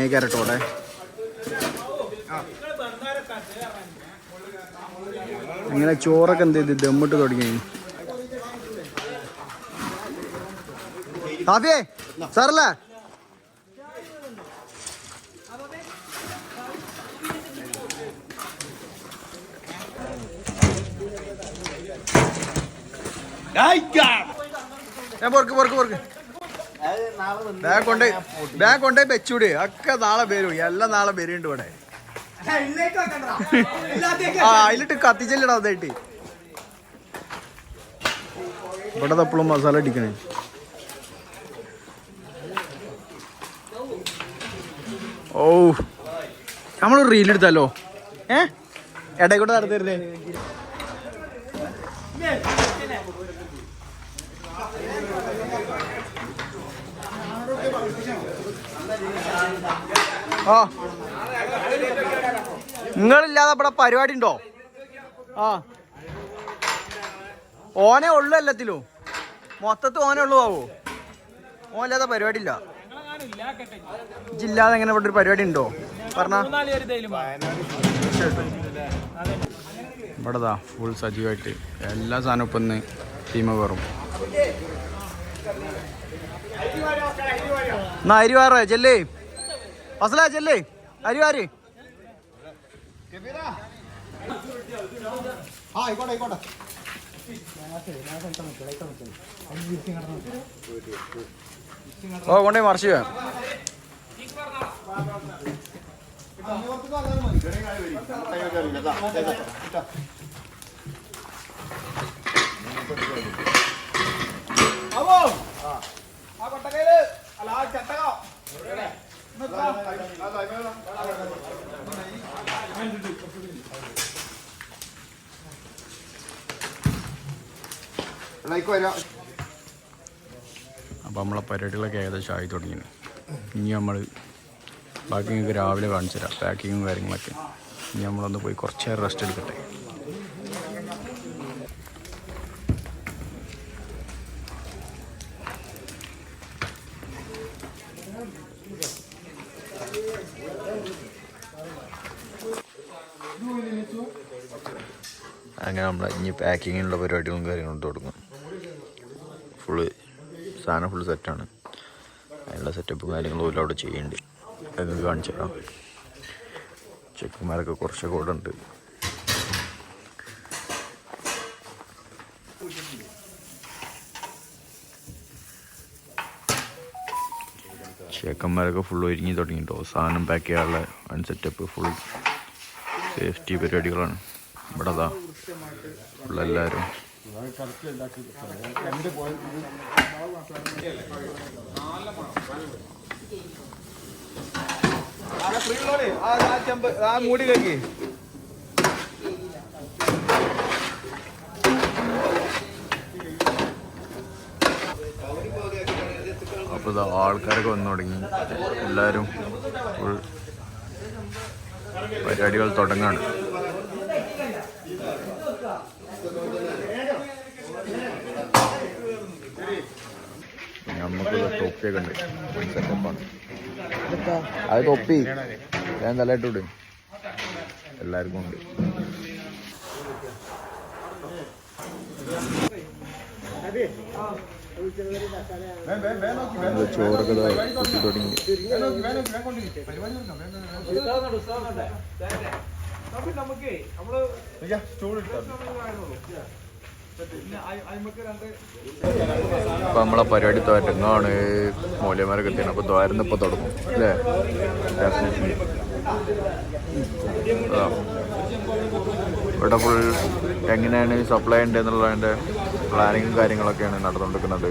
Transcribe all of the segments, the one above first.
വന്നേക്കാരട്ടോടെ ഇങ്ങനെ ചോറൊക്കെ എന്ത് ചെയ്ത് ദമ്മിട്ട് തുടങ്ങി. ഹാഫിയേ സാറല്ലേ? ഞാൻ പോർക്ക് പോർക്ക് പൊറുക്ക്. ബാഗ് കൊണ്ടേ ബാഗ് കൊണ്ടേ വെച്ചൂടെ. ഒക്കെ നാളെ വരും. എല്ലാം നാളെ വരുന്നുണ്ട് ഇവിടെ. ആ അതിലിട്ട് കത്തിച്ചല്ലടാ അതായിട്ട്. ഇവിടെ തപ്പളും മസാല അടിക്കണേ ഓ നമ്മൾ റീൽ എടുത്താലോ? ഏ? ഇടയ്ക്കൂടെ നടത്തരുതേ. ആ. നിങ്ങളില്ലാതെ ഇവിടെ പരിപാടി ഉണ്ടോ? ആ. ഓനെ ഉള്ളു എല്ലാത്തിലും. മൊത്തത്തിൽ ഓനെ ഉള്ളു ആവോ? ഓനില്ലാതെ പരിപാടി ഇല്ല. ജില്ലാതെ എങ്ങനെ ഇവിടെ ഒരു പരിപാടി ഉണ്ടോ? പറഞ്ഞ. ഇവിടെതാ ഫുൾ സജീവമായിട്ട് എല്ലാ സാധനവും ഇപ്പം ഇന്ന് ടീമ കയറും എന്നാ അരിവാറ ചെല്ലേ ഫസല ചെല്ലേ അരിവാര് ഓ കൊണ്ടേ മറിച്ച് ചെയ്യാം അപ്പോൾ നമ്മളെ പരിപാടികളൊക്കെ ഏകദേശം ആയി തുടങ്ങി ഇനി നമ്മൾ ബാക്കി നിങ്ങൾക്ക് രാവിലെ കാണിച്ചു തരാം പാക്കിങ്ങും കാര്യങ്ങളൊക്കെ ഇനി നമ്മളൊന്ന് പോയി കുറച്ചേറെ റെസ്റ്റ് എടുക്കട്ടെ അങ്ങനെ നമ്മൾ ഇനി പാക്കിങ്ങിനുള്ള പരിപാടികളും കാര്യങ്ങളും തുടങ്ങും. ഫുള്ള് സാധനം ഫുള്ള് സെറ്റാണ് അതിനുള്ള സെറ്റപ്പ് കാര്യങ്ങളും എല്ലാം അവിടെ ചെയ്യുന്നുണ്ട് അത് കാണിച്ചു തരാം ചെക്കന്മാരൊക്കെ കുറച്ചൊക്കെ ഉണ്ട്. ചെക്കന്മാരൊക്കെ ഫുൾ ഒരുങ്ങി തുടങ്ങിയിട്ടോ സാധനം പാക്ക് ചെയ്യാനുള്ള വൺ സെറ്റപ്പ് ഫുൾ സേഫ്റ്റി പരിപാടികളാണ്. ഇവിടെ അതാ ഫുൾ ആ മൂടി കഴിക്കേ അപ്പോൾ ഇതാ ആൾക്കാരൊക്കെ വന്നു തുടങ്ങി. എല്ലാവരും ഫുൾ പരിപാടികൾ തുടങ്ങാണ്. നമുക്ക് തൊപ്പിയൊക്കെ ഉണ്ട്. സെറ്റപ്പാണ് അത് തൊപ്പി ഞാൻ തലയിട്ട് തലയിട്ടുണ്ട് എല്ലാവർക്കും ഉണ്ട്. ഇത് ചോറൊക്കെ തുടങ്ങി അപ്പൊ നമ്മളെ പരിപാടി തോറ്റങ്ങാണ്. മൂല്യന്മാരൊക്കെ എത്തിയാണ്. അപ്പൊ ദ്വാരം ഇപ്പൊ തുടങ്ങും. അല്ലേ? ഇവിടെ ഫുൾ എങ്ങനെയാണ് സപ്ലൈ ഉണ്ട് എന്നുള്ളതിന്റെ പ്ലാനിങ്ങും കാര്യങ്ങളൊക്കെയാണ് നടന്നുകൊണ്ടിരിക്കുന്നത്.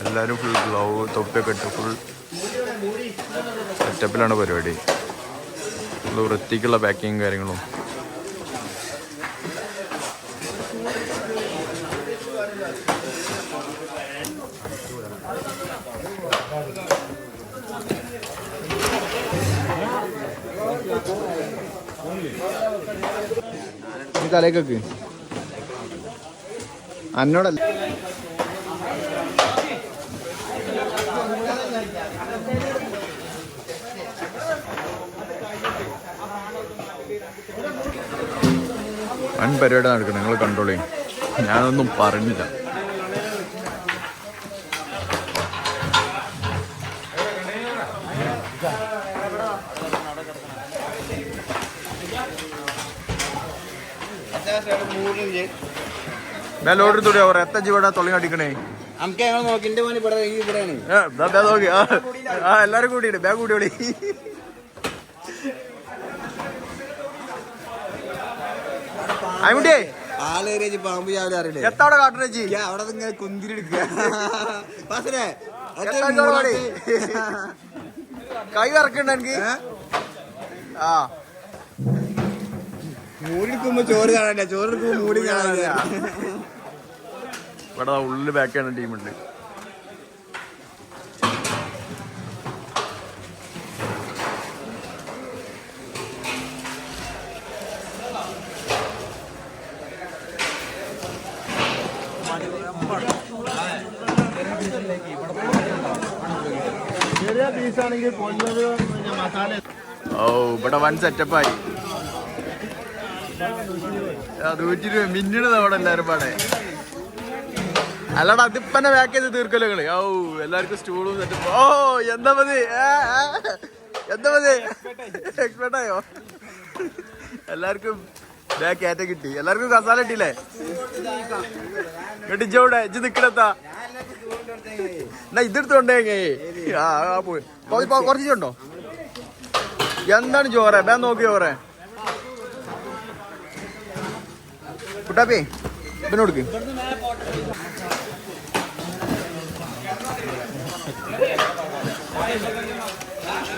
എല്ലാവരും ഫുൾ ഗ്ലൗ തൊപ്പിയൊക്കെ ഇട്ട് ഫുൾ സെറ്റപ്പിലാണ് പരിപാടി. വൃത്തിക്കുള്ള പാക്കിങ് കാര്യങ്ങളും. തലേക്കൊക്കെ അന്നോടല്ല. വൻ പരിപാടി നടക്കണം നിങ്ങൾ കണ്ട്രോൾ ചെയ്യും ഞാനൊന്നും പറഞ്ഞില്ല. ഞാൻ ലോഡ് എടുത്തോടെ അവർ എത്ര ജീവടാ തൊള്ളി അടിക്കണേ എല്ലാരും ബാഗ് കൂട്ടി വിളി പാമ്പ് അറിയില്ലേ? എത്തവിടെ അവിടെ ഇങ്ങനെ ചോളി? കൈ വറക്കണ്ട എനിക്ക്? ആ. മൂടിയെടുക്കുമ്പോ ചോറ് കാണാനില്ല. ചോറ് എടുക്കുമ്പോ മൂടി കാണാനില്ല. ഇവിടെ ഉള്ളിൽ ഉള്ളിൽ ബാക്ക് ചെയ്യണ ടീമുണ്ട്. ഓ ഇവിടെ വൺ സെറ്റപ്പായി നൂറ്റി രൂപ മിന്നിട് നമ്മുടെ എല്ലാവരും പാടെ. അല്ലടാ അതിപ്പന്നെ ബാക്ക് ചെയ്ത് തീർക്കല്ലോ നിങ്ങൾ ഓ എല്ലാവർക്കും സ്റ്റൂളും ഓ എന്താ മതി? എന്താ മതി? എക്സ്പെർട്ട് ആയോ? എല്ലാവർക്കും ബാക്ക് ഏറ്റ കിട്ടി. എല്ലാവർക്കും കസാല കിട്ടിയില്ലേ? കെട്ടിച്ചോടെ ഇജ്ജ് നിക്കണത്താ എന്നാ ഇതെടുത്തോണ്ടേ ആ പോയി. കുറച്ചിട്ടുണ്ടോ കുറച്ച് എന്താണ് ചോറേ ബാ നോക്കി ചോറെ കുട്ടാപ്പി ഇവനെ കൊടുക്ക്.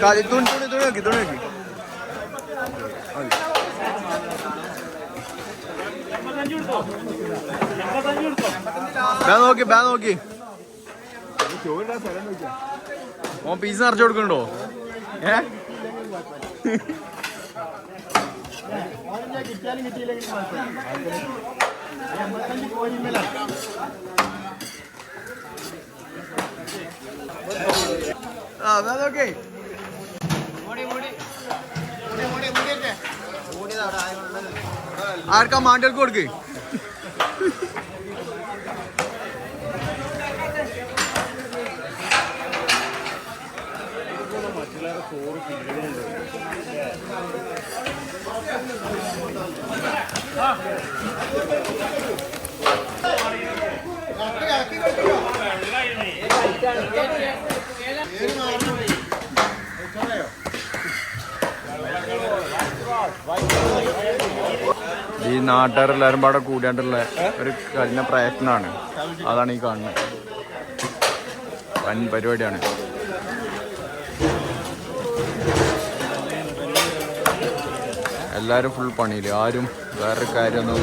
തുണി തുണി തുണി നോക്കി തുണി നോക്കി. ബേ നോക്കി ബാ നോക്കി. ഓൻ പീസ് നിറച്ചു കൊടുക്കണ്ടോ ഏ? കിട്ടിയാലും കിട്ടിയില്ലെങ്കിൽ എൺപത്തഞ്ച് കോഴിമേല ആ ബേ നോക്കി. ആർക്കാ മാണ്ടികൾക്ക് കൊടുക്ക്? ഈ നാട്ടുകാരെല്ലാരും പാടെ കൂടിയാണ്ടുള്ള ഒരു കഴിഞ്ഞ പ്രയത്നമാണ്. അതാണ് ഈ കാണുന്നത് വൻ പരിപാടിയാണ്. എല്ലാവരും ഫുൾ പണിയില്ല ആരും വേറൊരു കാര്യമൊന്നും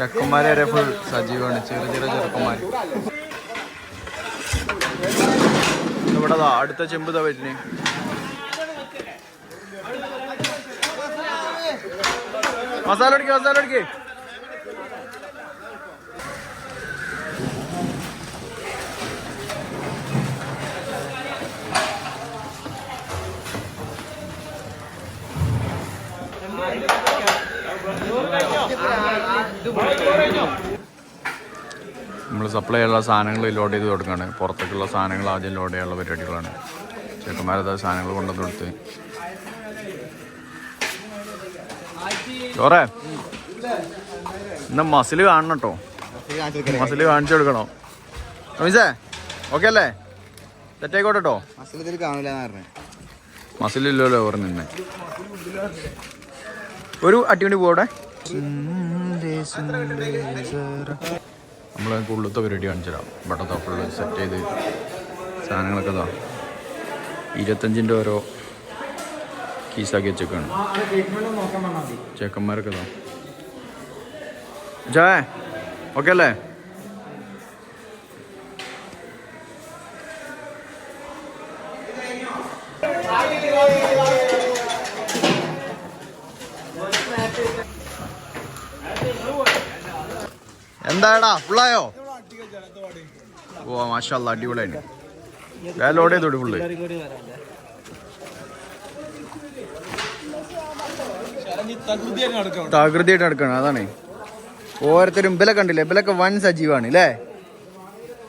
ചെക്കന്മാരെ വരെ ഫുൾ സജീവമാണ് ചെറിയ ചെറിയ ചെറുക്കന്മാർ ഇവിടെ അടുത്ത ചെമ്പ് ദാ വരുന്നേ. മസാല അടിക്കേ മസാല അടിക്ക് സപ്ലൈ ഉള്ള സാധനങ്ങൾ ലോഡ് ചെയ്ത് കൊടുക്കുകയാണ് പുറത്തേക്കുള്ള സാധനങ്ങൾ ആദ്യം ലോഡ് ചെയ്യാനുള്ള പരിപാടികളാണ്. ചേട്ടന്മാരത് സാധനങ്ങൾ കൊണ്ടുവന്ന് കൊടുത്ത്. ചോറേ? ഇന്ന് മസിൽ കാണണം കേട്ടോ മസിൽ കാണിച്ചു കൊടുക്കണോ. മീസേ ഓക്കെ അല്ലേ? തെറ്റായിക്കോട്ടെ കേട്ടോ മസിലില്ലല്ലോ ഓർ നിന്നെ. ഒരു അടിപൊളി പോടെ നമ്മൾ ഉള്ളത്തെ പരിപാടി കാണിച്ചു തരാം ഇവിടെ ഫുള്ള് സെറ്റ് ചെയ്ത് സാധനങ്ങളൊക്കെ ഇതാ. ഇരുപത്തഞ്ചിന്റെ ഓരോ കീസാക്കി വെച്ചേക്കാണ്. ചേക്കന്മാരൊക്കെ ഇതാ. ചേ ഓക്കെ അല്ലേ? എന്താടാ ഫുള്ളായോ ഓ മാഷല്ല അടിപൊളിയായിട്ട്. വേറെ ലോഡ് ചെയ്തോടി ഫുള്ള് തകൃതിയായിട്ട് നടക്കണം അതാണ്. ഓരോരുത്തരും ബില കണ്ടില്ലേ? ഇബലൊക്കെ വൻ സജീവാണ് അല്ലേ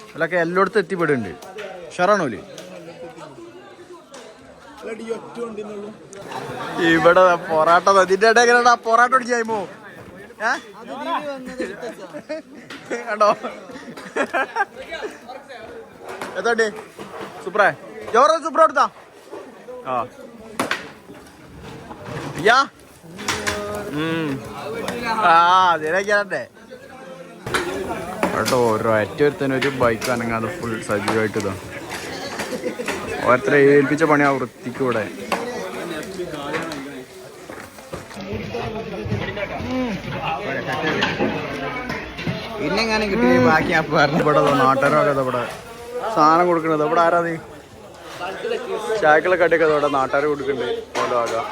ഇബലൊക്കെ എല്ലായിടത്തും എത്തിപ്പെടുന്നുണ്ട്. ഷറാണോൽ ഇവിടെ പൊറാട്ട ഇതിന്റെ ഇടയിൽ പൊറാട്ട അടിച്ചായ്മോ കണ്ടോ? എത്തോണ്ടി സൂപ്പറേ. ജോറ സൂപ്പർ എടുത്താ ആ. അയ്യാ. ആ അതിനൊക്കെയാണ്ടേ കേട്ടോ ഒരൊറ്റ ഒരുത്തന് ഒരു ബൈക്ക് അനങ്ങാതെ ഫുൾ സജീവമായിട്ട് ഇതാ ഓരോരുത്തരെ ഏൽപ്പിച്ച പണി ആ വൃത്തിക്ക് ഇവിടെ പിന്നെ എങ്ങനെ കിട്ടി. ബാക്കി അപ്പൊ ദാ നാട്ടുകാരൊക്കെ ഇവിടെ സാധനം കൊടുക്കണത് ഇവിടെ ആരാ നീ? ചായക്കുള്ള കട്ടിയൊക്കെ ഇവിടെ നാട്ടുകാർ കൊടുക്കുന്നുണ്ട്. ഓരോ ആകാം.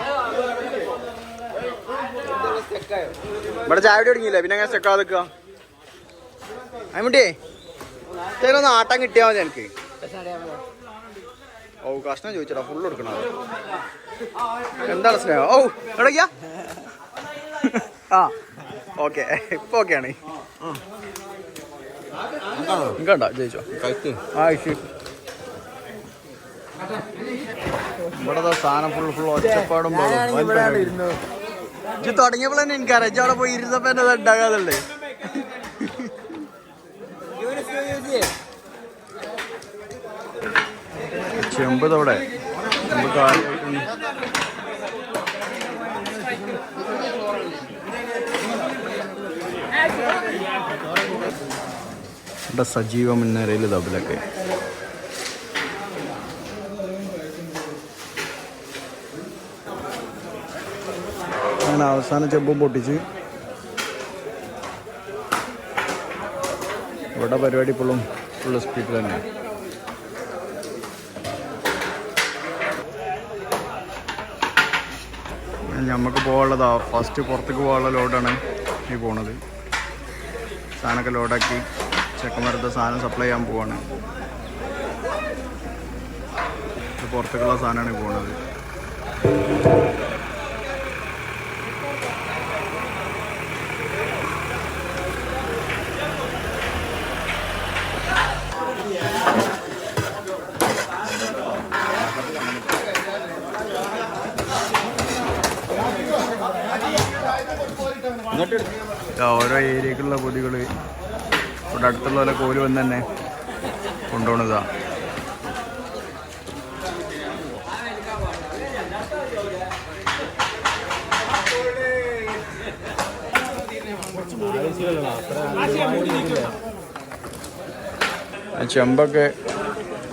ഇവിടെ ചായ തുടങ്ങിയില്ലേ? പിന്നെ അങ്ങനെ ചെക്കാതെ നിൽക്കുക അതിമുട്ടിയേ ചേട്ടൊന്ന് ആട്ടം കിട്ടിയാൽ മതി എനിക്ക്. ഓ കഷ്ണം ചോദിച്ചടാ ഫുള്ള് കൊടുക്കണ? എന്താണ് സ്നേഹം? ഓ എവിടേക്കാ? ആ ഓക്കെ ഇപ്പൊ ഓക്കെയാണ് കണ്ട ജയിച്ചോ? ആ ഇവിടെ സാധനം ഫുൾ ഫുൾ ഒച്ചപ്പാടും ഇത് തുടങ്ങിയപ്പോൾ തന്നെ എനിക്കറിയാം. ഇജ്ജ് അവിടെ പോയി ഇരുന്നപ്പോ എന്നെ ഉണ്ടാകാതല്ലേ ചെമ്പ് ഇവിടെ സജീവ മുന്നേറയിൽ തബിലൊക്കെ അങ്ങനെ അവസാന ചെമ്പും പൊട്ടിച്ച് ഇവിടെ പരിപാടി ഇപ്പോഴും ഫുള്ള് സ്പീഡിൽ തന്നെ നമുക്ക് പോകാനുള്ളതാ ഫസ്റ്റ് പുറത്തേക്ക് പോകാനുള്ള ലോഡാണ് ഈ പോണത്. സാധനമൊക്കെ ലോഡാക്കി ചെക്കന്മാരത്തെ സാധനം സപ്ലൈ ചെയ്യാൻ പോവാണ്. പുറത്തേക്കുള്ള സാധനമാണ് ഈ പോണത്. ഓരോ ഏരിയക്കുള്ള പൊതികൾ ഇവിടെ അടുത്തുള്ള പോലെ കോൽ വന്ന് തന്നെ കൊണ്ടുപോണതാ. ആ ചെമ്പൊക്കെ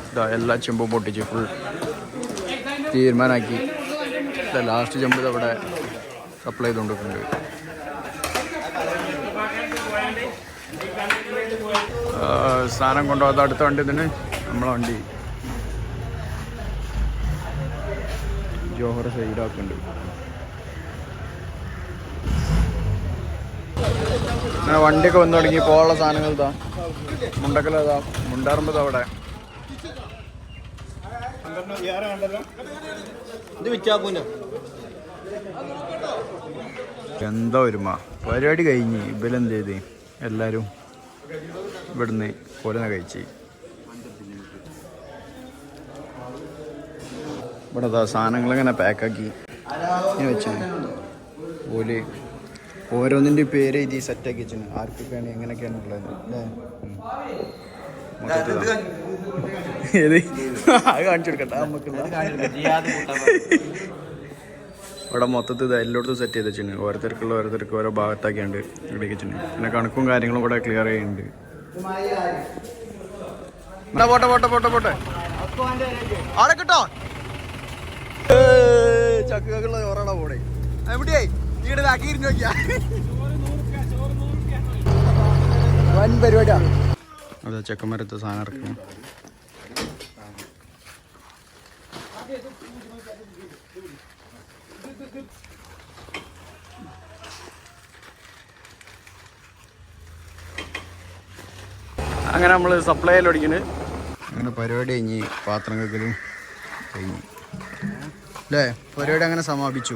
ഇതാ എല്ലാ ചെമ്പും പൊട്ടിച്ച് ഫുൾ തീരുമാനമാക്കി ലാസ്റ്റ് ചെമ്പ് അവിടെ സപ്ലൈ ചെയ്തുകൊണ്ടിരിക്കുന്നുണ്ട് സാധനം കൊണ്ടുപോകാത്ത അടുത്ത വണ്ടി തന്നെ നമ്മളെ വണ്ടി. ജോഹർ സൈഡാക്കുന്നുണ്ട് വണ്ടിയൊക്കെ വന്നു തുടങ്ങി. പോകാനുള്ള സാധനങ്ങൾ ഇതാ. മുണ്ടക്കലതാ മുണ്ടാറുമ്പത് അവിടെ. ഇത് എന്താ ഒരുമ? പരിപാടി കഴിഞ്ഞ്. ഇവരെന്ത് ചെയ്ത്? എല്ലാരും. ഇവിടുന്ന് കൊലന കഴിച്ച്. ഇവിടെ സാധനങ്ങളിങ്ങനെ പാക്കാക്കി. വെച്ചാണ് ഓൽ ഓരോന്നിന്റെ പേര് ഇത് സെറ്റാക്കി വെച്ചു ആർക്കൊക്കെയാണ് എങ്ങനെയൊക്കെയാണ് ഉള്ളത്? കാണിച്ചു കൊടുക്കട്ടെ നമുക്കുള്ള ഇവിടെ മൊത്തത്തിൽ എല്ലായിടത്തും സെറ്റ് ചെയ്ത് വെച്ചിട്ടുണ്ട് ഓരോരുത്തർക്കുള്ള ഓരോരുത്തർക്ക് ഓരോ ഭാഗത്താക്കിയുണ്ട് ഇവിടെ വെച്ചിട്ടുണ്ട് പിന്നെ കണക്കും കാര്യങ്ങളും കൂടെ ക്ലിയർ ചെയ്യുന്നുണ്ട് എന്നാ പോട്ടെ പോട്ടെ പോട്ടെ പോട്ടെ. ആടെ കിട്ടോ? ചക്കുകളുള്ള ചോറാണോ പോടെ എവിടെയായി? നീടെ ബാക്കി ഇരുന്ന് നോക്കിയാ. വൻ പരിപാടിയാ. അതെ ചെക്കന്മാരത്തെ സാധനം ഇറക്കും അങ്ങനെ നമ്മൾ സപ്ലൈ അടിക്കുന്നത് അങ്ങനെ പരിപാടി കഴിഞ്ഞ് പാത്രം കഴിക്കലും കഴിഞ്ഞ്. അല്ലേ പരിപാടി അങ്ങനെ സമാപിച്ചു.